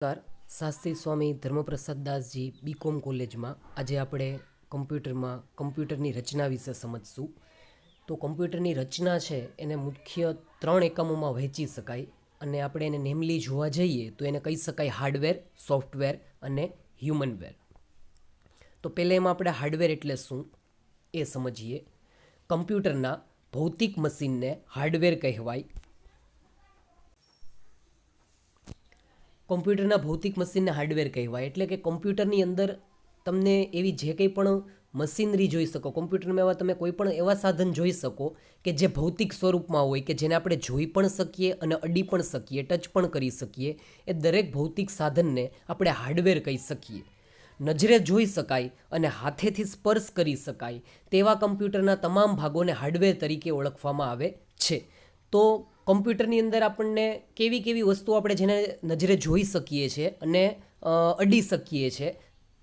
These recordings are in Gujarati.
નમસ્કાર. શાસ્ત્રી સ્વામી ધર્મપ્રસાદ દાસજી બીકોમ કોલેજમાં આજે આપણે કમ્પ્યુટરમાં કમ્પ્યુટરની રચના વિશે સમજશું. તો કમ્પ્યુટરની રચના છે એને મુખ્ય ત્રણ એકમોમાં વહેંચી શકાય અને આપણે એને નેમલી જોવા જઈએ તો એને કહી શકાય હાર્ડવેર, સોફ્ટવેર અને હ્યુમનવેર. તો પહેલાં એમાં આપણે હાર્ડવેર એટલે શું એ સમજીએ. કમ્પ્યુટરના ભૌતિક મશીનને હાર્ડવેર કહેવાય. કોમ્પ્યુટરના ભૌતિક મશીનને હાર્ડવેર કહેવાય. એટલે કે કોમ્પ્યુટરની અંદર તમને એવી જે કંઈ પણ મશીનરી જોઈ શકો, કોમ્પ્યુટરમાં એવા તમે કોઈ પણ એવા સાધન જોઈ શકો કે જે ભૌતિક સ્વરૂપમાં હોય, કે જેને આપણે જોઈ પણ શકીએ અને અડી પણ શકીએ, ટચ પણ કરી શકીએ, એ દરેક ભૌતિક સાધનને આપણે હાર્ડવેર કહી શકીએ. નજરે જોઈ શકાય અને હાથેથી સ્પર્શ કરી શકાય તેવા કમ્પ્યુટરના તમામ ભાગોને હાર્ડવેર તરીકે ઓળખવામાં આવે છે. તો કમ્પ્યુટરની અંદર આપણને કેવી કેવી વસ્તુઓ આપણે જેને નજરે જોઈ શકીએ છીએ અને અડી શકીએ છીએ,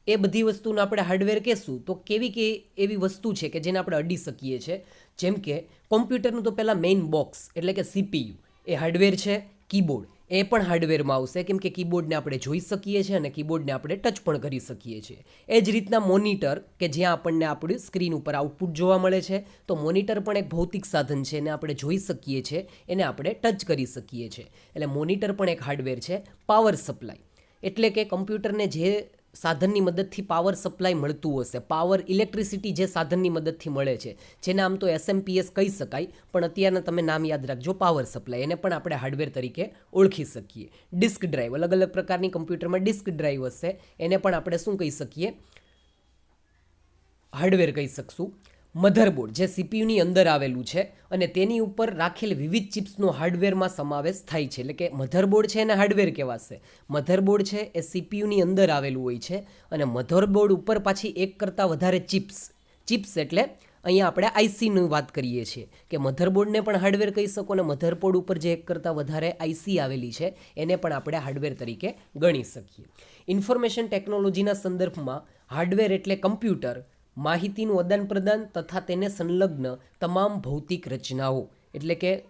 એ બધી વસ્તુને આપણે હાર્ડવેર કહેશું, તો કેવી કે એવી વસ્તુ છે કે જેને આપણે અડી શકીએ છીએ? જેમ કે, કોમ્પ્યુટરનું તો પહેલાં મેઇન બોક્સ એટલે કે સીપીયુ એ હાર્ડવેર છે કીબોર્ડ એ પણ હાર્ડવેરમાં આવશે. કેમ કે કીબોર્ડને આપણે જોઈ શકીએ છીએ અને કીબોર્ડને આપણે ટચ પણ કરી શકીએ છીએ. એ જ રીતના મોનિટર કે જ્યાં આપણને આપણી સ્ક્રીન ઉપર આઉટપુટ જોવા મળે છે, તો મોનિટર પણ એક ભૌતિક સાધન છે એને આપણે જોઈ શકીએ છીએ, એને આપણે ટચ કરી શકીએ છીએ. એટલે મોનિટર પણ એક હાર્ડવેર છે પાવર સપ્લાય એટલે કે કમ્પ્યુટરને જે સાધનની મદદથી પાવર સપ્લાય મળતું હશે. પાવર ઇલેક્ટ્રિસિટી જે સાધનની મદદથી મળે છે, જેને આમ તો એસએમપીએસ કહી શકાય, પણ અત્યારના તમે નામ યાદ રાખજો પાવર સપ્લાય એને પણ આપણે હાર્ડવેર તરીકે ઓળખી શકીએ. ડિસ્ક ડ્રાઈવ અલગ અલગ પ્રકારની કમ્પ્યુટરમાં ડિસ્ક ડ્રાઈવ હશે, એને પણ આપણે શું કહી શકીએ? હાર્ડવેર કહી શકશું. મધરબોર્ડ જે સીપીયુની અંદર આવેલું છે અને તેની ઉપર રાખેલ વિવિધ ચિપ્સનો હાર્ડવેરમાં સમાવેશ થાય છે. એટલે કે મધરબોર્ડ છે એને હાર્ડવેર કહેવાશે. મધરબોર્ડ છે એ સીપીયુની અંદર આવેલું હોય છે અને મધરબોર્ડ ઉપર પાછી એક કરતાં વધારે ચિપ્સ ચિપ્સ એટલે અહીંયા આપણે આઈસીની વાત કરીએ છીએ કે મધરબોર્ડને પણ હાર્ડવેર કહી શકો અને મધરબોર્ડ ઉપર જે એક કરતાં વધારે આઈસી આવેલી છે એને પણ આપણે હાર્ડવેર તરીકે ગણી શકીએ. ઇન્ફોર્મેશન ટેકનોલોજીના સંદર્ભમાં હાર્ડવેર એટલે કમ્પ્યુટર માહિતીનું આદાન પ્રદાન તથા તેને સંલગ્ન તમામ ભૌતિક રચનાઓ. એટલે કે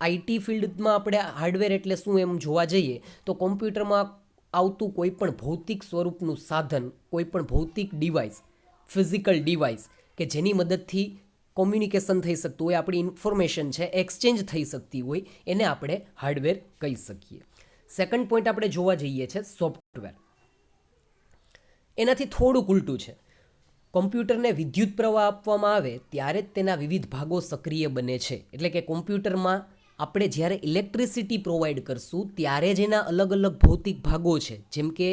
આઈટી ફિલ્ડમાં આપણે હાર્ડવેર એટલે શું એમ જોવા જઈએ, તો કોમ્પ્યુટરમાં આવતું કોઈ પણ ભૌતિક સ્વરૂપનું સાધન કોઈ પણ ભૌતિક ડિવાઇસ, ફિઝિકલ ડિવાઇસ, કે જેની મદદથી કોમ્યુનિકેશન થઈ શકતું હોય, આપણી ઇન્ફોર્મેશન છે, એક્સચેન્જ થઈ શકતી હોય, એને આપણે હાર્ડવેર કહી શકીએ. સેકન્ડ પોઈન્ટ આપણે જોવા જઈએ છે સોફ્ટવેર. એનાથી થોડુંક ઉલટું છે. કોમ્પ્યુટરને વિદ્યુત પ્રવાહ આપવામાં આવે ત્યારે જ તેના વિવિધ ભાગો સક્રિય બને છે. એટલે કે કોમ્પ્યુટરમાં આપણે જ્યારે ઇલેક્ટ્રિસિટી પ્રોવાઈડ કરશું ત્યારે જ એના અલગ અલગ ભૌતિક ભાગો છે. જેમ કે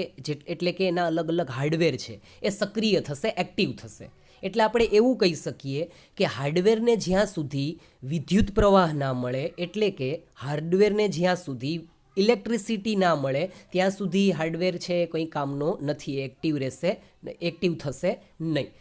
એટલે કે એના અલગ અલગ હાર્ડવેર છે. એ સક્રિય થશે, એક્ટિવ થશે. એટલે આપણે એવું કહી શકીએ કે હાર્ડવેરને જ્યાં સુધી વિદ્યુત પ્રવાહ ના મળે એટલે કે હાર્ડવેરને જ્યાં સુધી ઇલેક્ટ્રિસિટી ના મળે, ત્યાં સુધી હાર્ડવેર છે કંઈ કામનો નથી એક્ટિવ રહેશે એક્ટિવ થશે નહીં.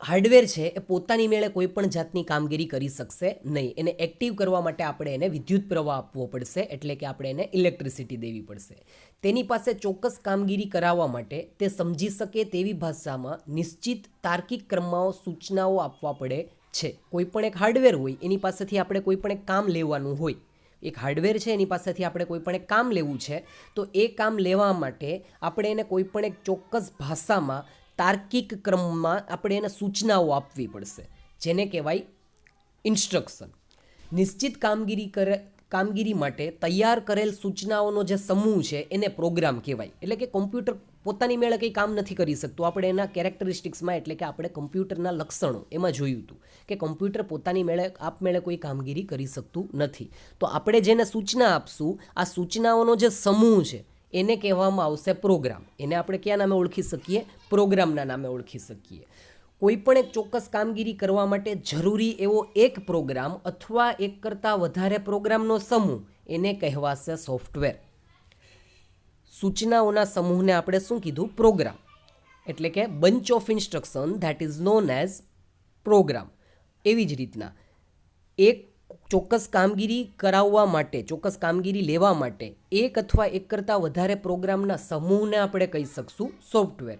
હાર્ડવેર છે એ પોતાની મેળે કોઈ પણ જાતની કામગીરી કરી શકશે નહીં. એને એક્ટિવ કરવા માટે આપણે એને વિદ્યુત પ્રવાહ આપવો પડશે, એટલે કે આપણે એને ઇલેક્ટ્રિસિટી દેવી પડશે. તેની પાસે ચોક્કસ કામગીરી કરાવવા માટે તે સમજી શકે તેવી ભાષામાં નિશ્ચિત તાર્કિક ક્રમમાં સૂચનાઓ આપવા પડે છે. કોઈ પણ એક હાર્ડવેર હોય, એની પાસેથી આપણે કોઈ પણ એક કામ લેવાનું હોય એક હાર્ડવેર છે, એની પાસેથી આપણે કોઈ પણ એક કામ લેવું છે, તો એ કામ લેવા માટે આપણે એને કોઈ પણ એક ચોક્કસ ભાષામાં તાર્કિક ક્રમમાં આપણે એને સૂચનાઓ આપવી પડશે, જેને કહેવાય ઇન્સ્ટ્રક્શન નિશ્ચિત કામગીરી કરે, કામગીરી માટે તૈયાર કરેલ સૂચનાઓનો જે સમૂહ છે, એને પ્રોગ્રામ કહેવાય. એટલે કે કોમ્પ્યુટર પોતાની મેળે કંઈ કામ નથી કરી શકતું. આપણે એના કેરેક્ટરિસ્ટિક્સમાં એટલે કે આપણે કમ્પ્યુટરના લક્ષણો એમાં જોયું હતું કે કમ્પ્યુટર પોતાની મેળે આપમેળે કોઈ કામગીરી કરી શકતું નથી. તો આપણે જેને સૂચના આપશું, આ સૂચનાઓનો જે સમૂહ છે, એને કહેવામાં આવશે પ્રોગ્રામ એને આપણે ક્યાં નામે ઓળખી શકીએ? પ્રોગ્રામના નામે ઓળખી શકીએ. કોઈપણ એક ચોક્કસ કામગીરી કરવા માટે જરૂરી એવો એક પ્રોગ્રામ અથવા એક કરતાં વધારે પ્રોગ્રામનો સમૂહ એને કહેવાશે સોફ્ટવેર સૂચનાઓના સમૂહને આપણે શું કીધું? પ્રોગ્રામ. એટલે કે bunch of instruction that is known as program એવી જ રીતના. એક ચોક્કસ કામગીરી કરાવવા માટે, ચોક્કસ કામગીરી લેવા માટે, એક અથવા એક કરતાં વધારે પ્રોગ્રામના સમૂહને આપણે કહી શકશું સોફ્ટવેર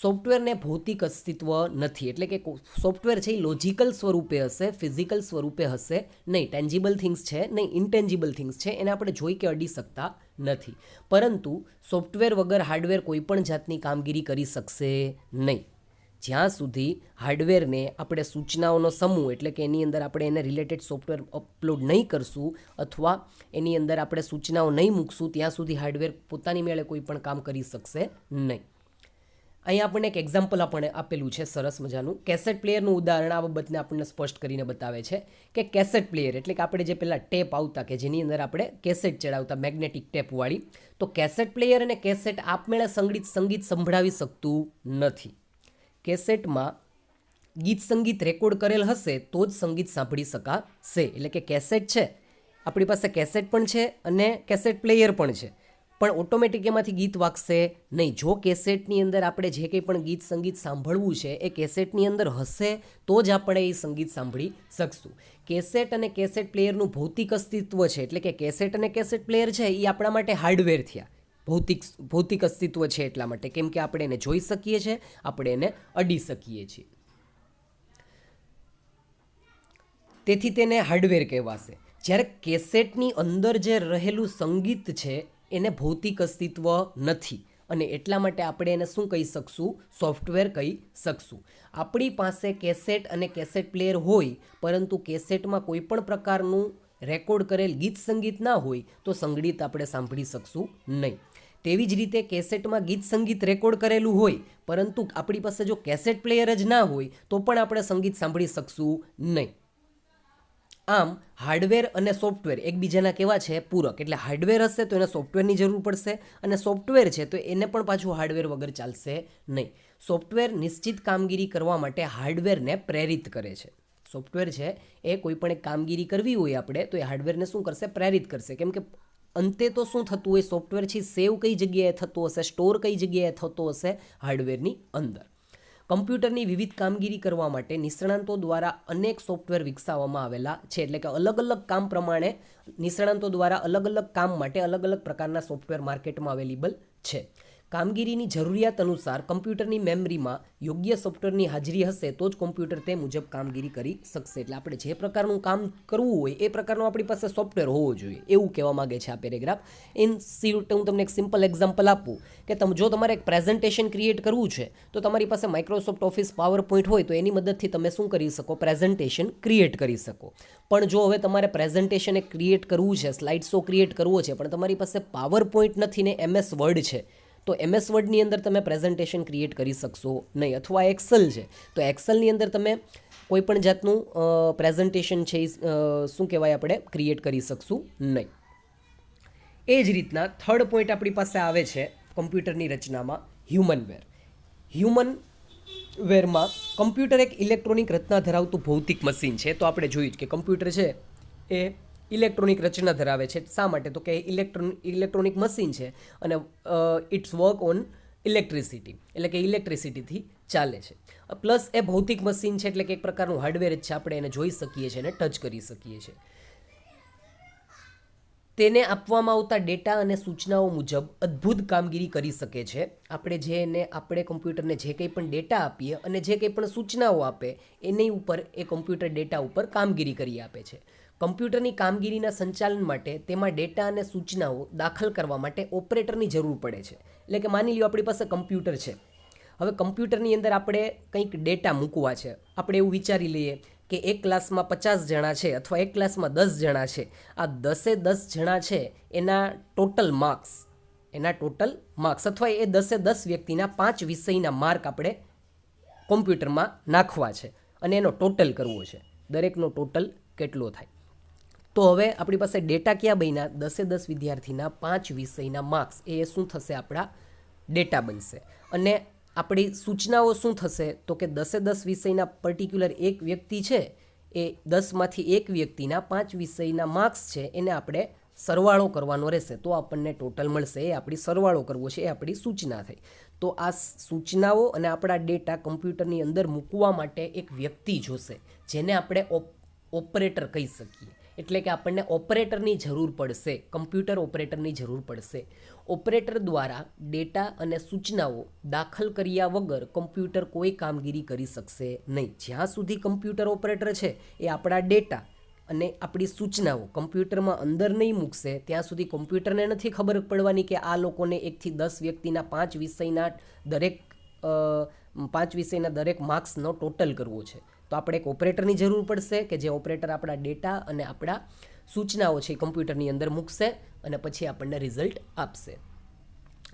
સોફ્ટવેરને ભૌતિક અસ્તિત્વ નથી. એટલે કે સોફ્ટવેર છે એ લોજિકલ સ્વરૂપે હશે, ફિઝિકલ સ્વરૂપે હશે નહીં. ટેન્જિબલ થિંગ્સ છે, નહીં ઇન્ટેન્જિબલ થિંગ્સ છે, એને આપણે જોઈ કે અડી શકતા નથી. પરંતુ સોફ્ટવેર વગર હાર્ડવેર કોઈ પણ જાતની કામગીરી કરી શકશે નહીં. જ્યાં સુધી હાર્ડવેરને આપણે સૂચનાઓનો સમૂહ, એટલે કે એની અંદર આપણે એને રિલેટેડ સોફ્ટવેર અપલોડ નહીં કરશું અથવા એની અંદર આપણે સૂચનાઓ નહીં મૂકશું, ત્યાં સુધી હાર્ડવેર પોતાની મેળે કોઈ પણ કામ કરી શકશે નહીં. અહીંયા આપણને એક એક્ઝામ્પલ આપણે આપેલું છે સરસ મજાનું. કેસેટ પ્લેયરનું ઉદાહરણ આ બાબતને આપણને સ્પષ્ટ કરીને બતાવે છે કે કેસેટ પ્લેયર એટલે કે આપણે જે પહેલાં ટેપ આવતા કે જેની અંદર આપણે કેસેટ ચડાવતા મેગ્નેટિક ટેપવાળી તો કેસેટ પ્લેયર અને કેસેટ આપમેળે સંગીત સંગીત સંભળાવી શકતું નથી. કેસેટમાં ગીત સંગીત રેકોર્ડ કરેલ હશે તો જ સંગીત સાંભળી શકાશે. એટલે કે કેસેટ છે, આપણી પાસે કેસેટ પણ છે અને કેસેટ પ્લેયર પણ છે. પણ ઓટોમેટિક એમાંથી ગીત વાગશે નહીં. જો કેસેટની અંદર આપણે જે કંઈ પણ ગીત સંગીત સાંભળવું છે, એ કેસેટની અંદર હશે, તો જ આપણે એ સંગીત સાંભળી શકશું. કેસેટ અને કેસેટ પ્લેયરનું ભૌતિક અસ્તિત્વ છે, એટલે કે કેસેટ અને કેસેટ પ્લેયર છે એ આપણા માટે હાર્ડવેર થયા. ભૌતિક ભૌતિક અસ્તિત્વ છે એટલા માટે. કેમ કે આપણે એને જોઈ શકીએ છીએ, આપણે એને અડી શકીએ છીએ. તેથી તેને હાર્ડવેર કહેવાશે. જ્યારે કેસેટની અંદર જે રહેલું સંગીત છે એને ભૌતિક અસ્તિત્વ નથી. અને એટલા માટે આપણે એને શું કહી શકશું? સોફ્ટવેર કહી શકશું. આપણી પાસે કેસેટ અને કેસેટ પ્લેયર હોય, પરંતુ કેસેટમાં કોઈ પણ પ્રકારનું રેકોર્ડ કરેલ ગીત સંગીત ના હોય, તો સંગીત આપણે સાંભળી શકશું નહીં. તેવી જ રીતે કેસેટમાં ગીત સંગીત રેકોર્ડ કરેલું હોય, પરંતુ આપણી પાસે જો કેસેટ પ્લેયર જ ના હોય, તો પણ આપણે સંગીત સાંભળી શકશું નહીં. આમ હાર્ડવેર અને સોફ્ટવેર એકબીજાના કેવા છે? પૂરક. એટલે હાર્ડવેર હશે તો એને સોફ્ટવેરની જરૂર પડશે અને સોફ્ટવેર છે તો એને પણ પાછું હાર્ડવેર વગર ચાલશે નહીં. સોફ્ટવેર નિશ્ચિત કામગીરી કરવા માટે હાર્ડવેરને પ્રેરિત કરે છે. સોફ્ટવેર છે, એ કોઈ પણ એક કામગીરી કરવી હોય આપણે, તો એ હાર્ડવેરને શું કરશે? પ્રેરિત કરશે. કેમ કે અંતે તો શું થતું હોય? સોફ્ટવેર છે, સેવ કઈ જગ્યાએ થતું હશે? સ્ટોર કઈ જગ્યાએ થતો હશે? હાર્ડવેરની અંદર. કમ્પ્યુટરની વિવિધ કામગીરી કરવા માટે નિષ્ણાંતો દ્વારા અનેક સોફ્ટવેર વિકસાવવામાં આવેલા છે. એટલે કે અલગ અલગ કામ પ્રમાણે નિષ્ણાંતો દ્વારા અલગ અલગ કામ માટે અલગ અલગ પ્રકારના સોફ્ટવેર માર્કેટમાં અવેલેબલ છે. કામગીરીની જરૂરિયાત અનુસાર કમ્પ્યુટરની મેમરીમાં યોગ્ય સોફ્ટવેરની હાજરી હશે તો જ કોમ્પ્યુટર તે મુજબ કામગીરી કરી શકશે. એટલે આપણે જે પ્રકારનું કામ કરવું હોય એ પ્રકારનું આપણી પાસે સોફ્ટવેર હોવો જોઈએ. એવું કહેવા માગે છે આ પેરેગ્રાફ. ઇન સીટ હું તમને એક સિમ્પલ એક્ઝામ્પલ આપું કે તમે, જો તમારે એક પ્રેઝન્ટેશન ક્રિએટ કરવું છે, તો તમારી પાસે માઇક્રોસોફ્ટ ઓફિસ પાવર પોઈન્ટ હોય તો એની મદદથી તમે શું કરી શકો? પ્રેઝન્ટેશન ક્રિએટ કરી શકો. પણ જો હવે તમારે પ્રેઝન્ટેશન ક્રિએટ કરવું છે સ્લાઇડ શો ક્રિએટ કરવો છે, પણ તમારી પાસે પાવર પોઈન્ટ નથી ને એમએસ વર્ડ છે તો એમએસ વર્ડની અંદર તમે પ્રેઝન્ટેશન ક્રિએટ કરી શકશો નહીં. અથવા એક્સેલ છે. તો એક્સેલની અંદર તમે કોઈપણ જાતનું પ્રેઝન્ટેશન છે શું કહેવાય આપણે ક્રિએટ કરી શકશું નહીં. એ જ રીતના થર્ડ પોઈન્ટ આપણી પાસે આવે છે કમ્પ્યુટરની રચનામાં હ્યુમન વેર હ્યુમન વેરમાં કમ્પ્યુટર એક ઇલેક્ટ્રોનિક રચના ધરાવતું ભૌતિક મશીન છે. તો આપણે જોયું કે કમ્પ્યુટર છે એ ઇલેક્ટ્રોનિક રચના ધરાવે છે. શા માટે? તો કે ઇલેક્ટ્રોન, ઇલેક્ટ્રોનિક મશીન છે અને ઇટ્સ વર્ક ઓન ઇલેક્ટ્રિસિટી. એટલે કે ઇલેક્ટ્રિસિટીથી ચાલે છે. પ્લસ એ ભૌતિક મશીન છે એટલે કે એક પ્રકારનું હાર્ડવેર જ છે. આપણે એને જોઈ શકીએ છીએ અને ટચ કરી શકીએ છીએ. તેને આપવામાં આવતા ડેટા અને સૂચનાઓ મુજબ અદ્ભુત કામગીરી કરી શકે છે. આપણે જે એને આપણે કમ્પ્યુટરને જે કંઈ પણ ડેટા આપીએ અને જે કંઈ પણ સૂચનાઓ આપે, એની ઉપર એ કમ્પ્યુટર ડેટા ઉપર કામગીરી કરી આપે છે. કમ્પ્યુટરની કામગીરીના સંચાલન માટે તેમાં ડેટા અને સૂચનાઓ દાખલ કરવા માટે ઓપરેટરની જરૂર પડે છે. એટલે કે માની લ્યો આપણી પાસે કમ્પ્યુટર છે. હવે કમ્પ્યુટરની અંદર આપણે કંઈક ડેટા મૂકવા છે. આપણે એવું વિચારી લઈએ કે એક ક્લાસમાં પચાસ જણા છે અથવા એક ક્લાસમાં દસ જણા છે. આ દસે દસ જણા છે એના ટોટલ માર્ક્સ. એના ટોટલ માર્ક્સ અથવા એ દસે દસ વ્યક્તિના પાંચ વિષયના માર્ક આપણે કોમ્પ્યુટરમાં નાખવા છે અને એનો ટોટલ કરવો છે. દરેકનો ટોટલ કેટલો થાય. તો હવે આપણી પાસે ડેટા ક્યાં બન્યા? દસે દસ વિદ્યાર્થીના પાંચ વિષયના માર્ક્સ. એ શું થશે આપણા ડેટા બનશે. અને આપણી સૂચનાઓ શું થશે? તો કે દસે દસ વિષયના પર્ટિક્યુલર એક વ્યક્તિ છે, એ દસમાંથી એક વ્યક્તિના પાંચ વિષયના માર્ક્સ છે, એને આપણે સરવાળો કરવાનો રહેશે. તો આપણને ટોટલ મળશે, એ આપણી સરવાળો કરવો છે, એ આપણી સૂચના થઈ. તો આ સૂચનાઓ અને આપણા ડેટા કમ્પ્યુટરની અંદર મૂકવા માટે એક વ્યક્તિ જોશે, જેને આપણે ઓપરેટર કહી શકીએ. એટલે કે આપણને ઓપરેટરની જરૂર પડશે કમ્પ્યુટર ઓપરેટરની જરૂર પડશે. ઓપરેટર દ્વારા ડેટા અને સૂચનાઓ દાખલ કર્યા વગર કમ્પ્યુટર કોઈ કામગીરી કરી શકશે નહીં. જ્યાં સુધી કમ્પ્યુટર ઓપરેટર છે, એ આપણા ડેટા અને આપણી સૂચનાઓ કમ્પ્યુટરમાં અંદર નહીં મૂકશે, ત્યાં સુધી કમ્પ્યુટરને નથી ખબર પડવાની કે આ લોકોને એકથી દસ વ્યક્તિના પાંચ વિષયના દરેક પાંચ વિષયના દરેક માર્ક્સનો ટોટલ કરવો છે. તો આપણે એક ઓપરેટરની જરૂર પડશે કે જે ઓપરેટર આપણા ડેટા અને આપણા સૂચનાઓ છે એ કમ્પ્યુટરની અંદર મૂકશે અને પછી આપણને રિઝલ્ટ આપશે.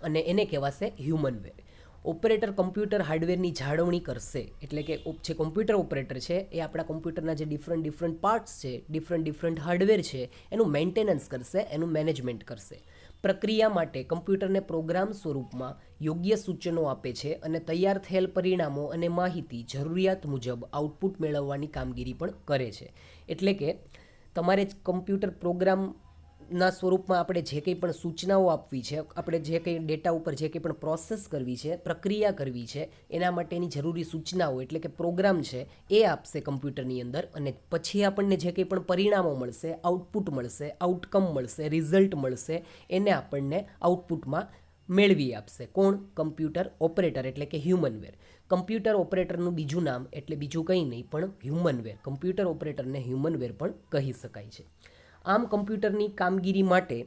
અને એને કહેવાશે હ્યુમનવેર ઓપરેટર કમ્પ્યુટર હાર્ડવેરની જાળવણી કરશે. એટલે કે જે કોમ્પ્યુટર ઓપરેટર છે, એ આપણા કોમ્પ્યુટરના જે ડિફરન્ટ ડિફરન્ટ પાર્ટ્સ છે ડિફરન્ટ ડિફરન્ટ હાર્ડવેર છે, એનું મેન્ટેનન્સ કરશે, એનું મેનેજમેન્ટ કરશે. પ્રક્રિયા માટે કમ્પ્યુટરને પ્રોગ્રામ સ્વરૂપમાં યોગ્ય સૂચનો આપે છે અને તૈયાર થયેલ પરિણામો અને માહિતી જરૂરિયાત મુજબ આઉટપુટ મેળવવાની કામગીરી પણ કરે છે. એટલે કે તમારે કમ્પ્યુટર પ્રોગ્રામના સ્વરૂપમાં આપણે જે કંઈ પણ સૂચનાઓ આપવી છે, આપણે જે કંઈ ડેટા ઉપર જે કંઈ પણ પ્રોસેસ કરવી છે, પ્રક્રિયા કરવી છે, એના માટેની જરૂરી સૂચનાઓ એટલે કે પ્રોગ્રામ છે, એ આપશે કમ્પ્યુટરની અંદર અને પછી આપણને જે કંઈ પણ પરિણામો મળશે, આઉટપુટ મળશે, આઉટકમ મળશે, રિઝલ્ટ મળશે, એને આપણને આઉટપુટમાં મેળવી આપશે. કોણ? કમ્પ્યુટર ઓપરેટર એટલે કે હ્યુમનવેર. કમ્પ્યુટર ઓપરેટરનું બીજું નામ એટલે બીજું કંઈ નહીં, પણ હ્યુમનવેર. કમ્પ્યુટર ઓપરેટરને હ્યુમનવેર પણ કહી શકાય છે. આમ કમ્પ્યુટરની કામગીરી માટે,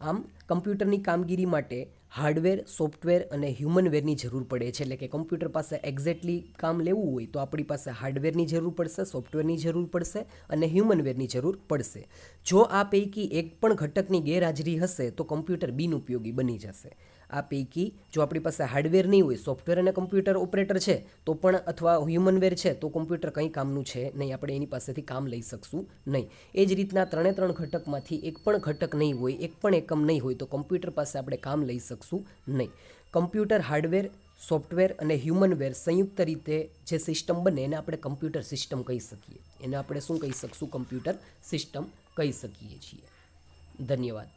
આમ કમ્પ્યુટરની કામગીરી માટે હાર્ડવેર, સોફ્ટવેર અને હ્યુમનવેરની જરૂર પડે છે. એટલે કે કમ્પ્યુટર પાસે એક્ઝેક્ટલી કામ લેવું હોય તો આપણી પાસે હાર્ડવેરની જરૂર પડશે, સોફ્ટવેરની જરૂર પડશે અને હ્યુમનવેરની જરૂર પડશે. જો આ પૈકી એક પણ ઘટકની ગેરહાજરી હશે તો કમ્પ્યુટર બિનઉપયોગી બની જશે. આ પૈકી જો આપણી પાસે હાર્ડવેર નહીં હોય સોફ્ટવેર અને કમ્પ્યુટર ઓપરેટર છે, તો પણ અથવા હ્યુમનવેર છે, તો કમ્પ્યુટર કંઈ કામનું છે નહીં. આપણે એની પાસેથી કામ લઈ શકશું નહીં. એ જ રીતના ત્રણે ત્રણ ઘટકમાંથી એક પણ ઘટક નહીં હોય, એક પણ એકમ નહીં હોય, તો કમ્પ્યુટર પાસે આપણે કામ લઈ શકશું નહીં. કમ્પ્યુટર હાર્ડવેર સોફ્ટવેર અને હ્યુમનવેર સંયુક્ત રીતે જે સિસ્ટમ બને, એને આપણે કમ્પ્યુટર સિસ્ટમ કહી શકીએ. એને આપણે શું કહી શકશું? કમ્પ્યુટર સિસ્ટમ કહી શકીએ છીએ. ધન્યવાદ.